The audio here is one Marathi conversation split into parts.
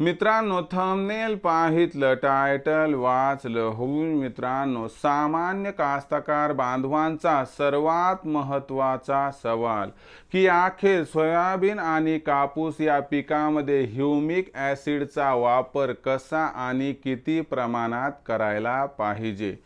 मित्रांनो थंबनेल पाहितलं टायटल वाचलं. होऊन मित्रांनो सामान्य कास्तकार बांधवांचा सर्वात महत्त्वाचा सवाल की अखेर सोयाबीन आणि कापूस या पिकामध्ये ह्युमिक ॲसिडचा वापर कसा आणि किती प्रमाणात करायला पाहिजे?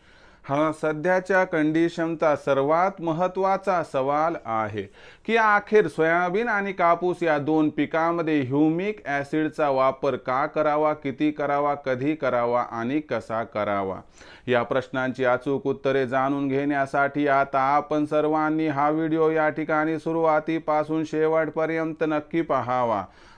हा सध्याच्या कंडिशनचा सर्वात महत्त्वाचा सवाल आहे की अखेर सोयाबीन आणि कापूस या दोन पिकामध्ये ह्युमिक ॲसिडचा वापर का करावा किती करावा कधी करावा आणि कसा करावा? या प्रश्नांची अचूक उत्तरे जाणून घेण्यासाठी आता आपण सर्वांनी हा व्हिडिओ या ठिकाणी सुरुवातीपासून शेवटपर्यंत नक्की पाहावा.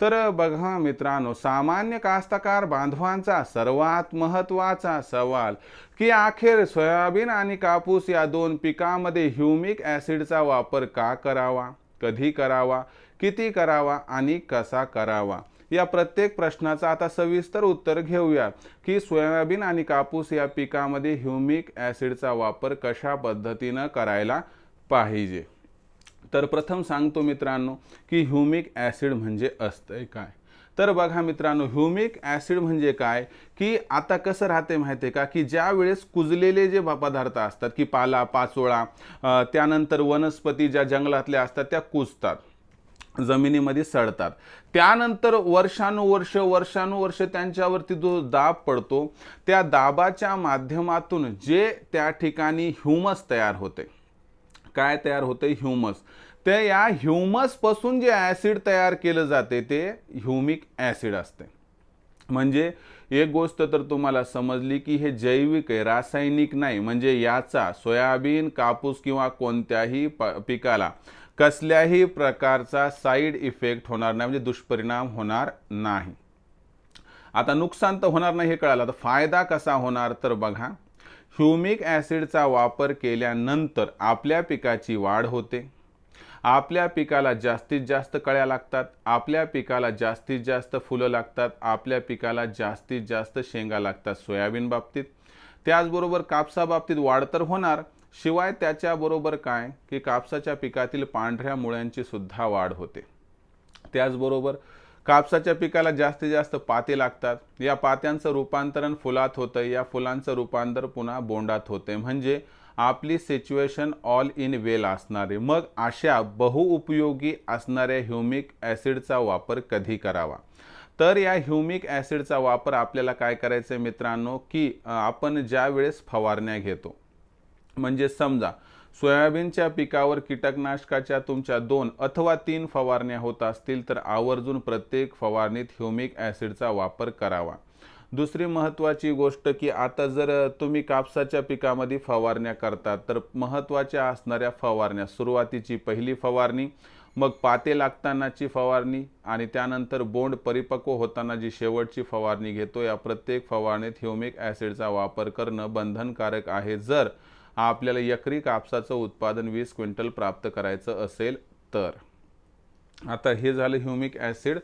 तर बघा मित्रांनो सामान्य कास्तकार बांधवांचा सर्वात महत्त्वाचा सवाल की अखेर सोयाबीन आणि कापूस या दोन पिकामध्ये ह्युमिक ॲसिडचा वापर का करावा कधी करावा किती करावा आणि कसा करावा? या प्रत्येक प्रश्नाचं आता सविस्तर उत्तर घेऊया की सोयाबीन आणि कापूस या पिकामध्ये ह्युमिक ॲसिडचा वापर कशा पद्धतीनं करायला पाहिजे? तर प्रथम सांगतो मित्रांनो की ह्युमिक ॲसिड म्हणजे असतंय काय? तर बघा मित्रांनो ह्युमिक ॲसिड म्हणजे काय? की आता कसं राहते माहिती आहे का? की ज्या वेळेस कुजलेले जे पदार्थ असतात की पाला पाचोळा त्यानंतर वनस्पती ज्या जंगलातल्या असतात त्या कुजतात जमिनीमध्ये सडतात. त्यानंतर वर्षानुवर्ष वर्षानुवर्ष त्यांच्यावरती जो दाब पडतो त्या दाबाच्या माध्यमातून जे त्या ठिकाणी ह्युमस तयार होते. काय तयार होतं ह्युमस. ते या ह्युमसपासून जे ॲसिड तयार केलं जाते ते ह्युमिक ॲसिड असते. म्हणजे एक गोष्ट तर तुम्हाला समजली की हे जैविक आहे रासायनिक नाही. म्हणजे याचा सोयाबीन कापूस किंवा कोणत्याही प पिकाला कसल्याही प्रकारचा साईड इफेक्ट होणार नाही म्हणजे दुष्परिणाम होणार नाही. आता नुकसान तर होणार नाही हे कळालं. आता फायदा कसा होणार तर बघा. ह्युमिक ॲसिडचा वापर केल्यानंतर आपल्या पिकाची वाढ होते. आपल्या पिकाला जास्तीत जास्त कळ्या लागतात आपल्या पिकाला जास्तीत जास्त फुलं लागतात आपल्या पिकाला जास्तीत जास्त शेंगा लागतात सोयाबीन बाबतीत. त्याचबरोबर कापसा बाबतीत वाढ तर होणार शिवाय त्याच्याबरोबर काय की कापसाच्या पिकातील पांढऱ्या मुळ्यांची सुद्धा वाढ होते. त्याचबरोबर कापसाच्या पिकाला जास्तीत जास्त पाते लागतात. या पात्यांचं रूपांतरण फुलात होतं या फुलांचं रूपांतर पुन्हा बोंडात होते म्हणजे आपली सिच्युएशन ऑल इन वेल असणारे. मग अशा बहुउपयोगी असणाऱ्या ह्युमिक ॲसिडचा वापर कधी करावा? तर या ह्युमिक ॲसिडचा वापर आपल्याला काय करायचं आहे मित्रांनो? की आपण ज्या वेळेस फवारण्या घेतो. म्हणजे समजा सोयाबीनच्या पिकावर कीटकनाशकाच्या तुमच्या दोन अथवा तीन फवारण्या होत असतील तर आवर्जून प्रत्येक फवारणीत ह्युमिक ॲसिडचा वापर करावा. दुसरी महत्त्वाची गोष्ट की आता जर तुम्ही कापसाच्या पिकामध्ये फवारण्या करतात तर महत्त्वाच्या असणाऱ्या फवारण्या सुरुवातीची पहिली फवारणी मग पाते लागतानाची फवारणी आणि त्यानंतर बोंड परिपक्व होताना जी शेवटची फवारणी घेतो या प्रत्येक फवारणीत ह्युमिक ॲसिडचा वापर करणं बंधनकारक आहे. जर आपल्याला एकरी कापसाचं उत्पादन वीस क्विंटल प्राप्त करायचं असेल तर. आता हे झालं ह्युमिक ॲसिड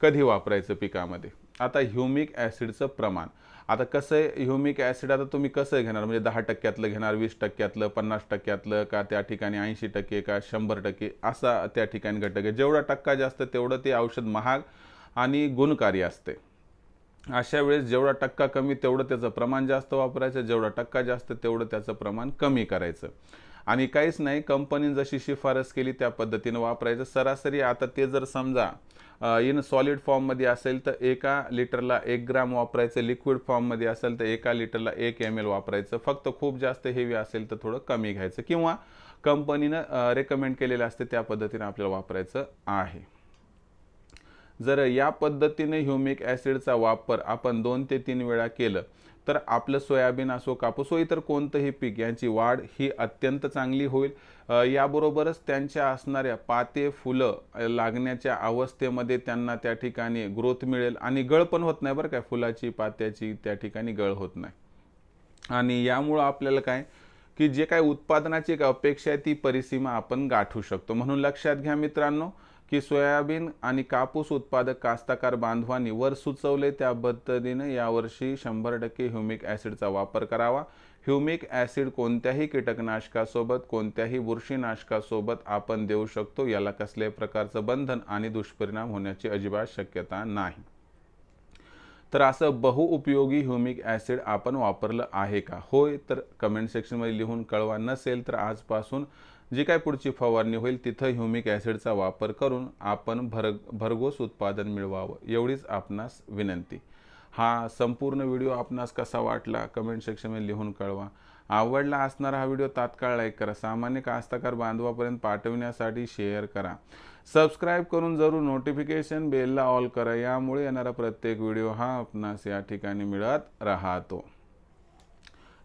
कधी वापरायचं पिकामध्ये? आता ह्युमिक ॲसिडचं प्रमाण. आता कसं आहे ह्युमिक ॲसिड आता तुम्ही कसं घेणार? म्हणजे दहा टक्क्यातलं घेणार वीस टक्क्यातलं पन्नास टक्क्यातलं का त्या ठिकाणी ऐंशी टक्के का शंभर टक्के? असा त्या ठिकाणी घटक आहे. जेवढा टक्का जास्त तेवढं ते औषध महाग आणि गुणकारी असते. अशा वेळेस जेवढा टक्का कमी तेवढं त्याचं प्रमाण जास्त वापरायचं. जेवढा टक्का जास्त तेवढं त्याचं प्रमाण कमी करायचं. आणि काहीच नाही कंपनीने जशी शिफारस केली त्या पद्धतीनं वापरायचं. सरासरी आता ते जर समजा इन सॉलिड फॉर्ममध्ये असेल तर एका लिटरला एक ग्राम वापरायचं. लिक्विड फॉर्ममध्ये असेल तर एका लिटरला एक एम एल वापरायचं. फक्त खूप जास्त हेवी असेल तर थोडं कमी घ्यायचं. किंवा कंपनीनं रेकमेंड केलेलं असते त्या पद्धतीनं आपल्याला वापरायचं आहे. जर या पद्धतीने ह्युमिक ॲसिडचा वापर आपण दोन ते तीन वेळा केलं तर आपलं सोयाबीन असो कापूस व इतर कोणतंही पीक यांची वाढ ही अत्यंत चांगली होईल. याबरोबरच त्यांच्या असणाऱ्या पाते फुलं लागण्याच्या अवस्थेमध्ये त्यांना त्या ठिकाणी ग्रोथ मिळेल आणि गळ पण होत नाही बरं काय फुलाची पात्याची त्या ठिकाणी गळ होत नाही. आणि यामुळं आपल्याला काय की जे काय उत्पादनाची एक अपेक्षा आहे ती परिसीमा आपण गाठू शकतो. म्हणून लक्षात घ्या मित्रांनो की सोयाबीन आणि कापूस उत्पादक कास्तकार बांधवांनी वर सुचवले त्या पद्धतीने यावर्षी शंभर टक्के ह्युमिक ॲसिडचा वापर करावा. ह्युमिक ॲसिड कोणत्याही कीटकनाशकासोबत कोणत्याही बुरशीनाशकासोबत आपण देऊ शकतो. याला कसल्याही प्रकारचं बंधन आणि दुष्परिणाम होण्याची अजिबात शक्यता नाही. तर असं बहुउपयोगी ह्युमिक ॲसिड आपण वापरलं आहे का? होय तर कमेंट सेक्शनमध्ये लिहून कळवा. नसेल तर आजपासून जी काय पुढची फवारणी होईल तिथं ह्युमिक ॲसिडचा वापर करून आपण भर भरघोस उत्पादन मिळवावं एवढीच आपणास विनंती. हा संपूर्ण व्हिडिओ आपणास कसा वाटला कमेंट सेक्शनमध्ये लिहून कळवा. आवडला असणारा हा व्हिडिओ तात्काळ लाईक करा. सामान्य कास्तकार बांधवापर्यंत पाठवण्यासाठी शेअर करा. सबस्क्राईब करून जरूर नोटिफिकेशन बेलला ऑल करा. यामुळे येणारा प्रत्येक व्हिडिओ हा आपणास या ठिकाणी मिळत राहतो.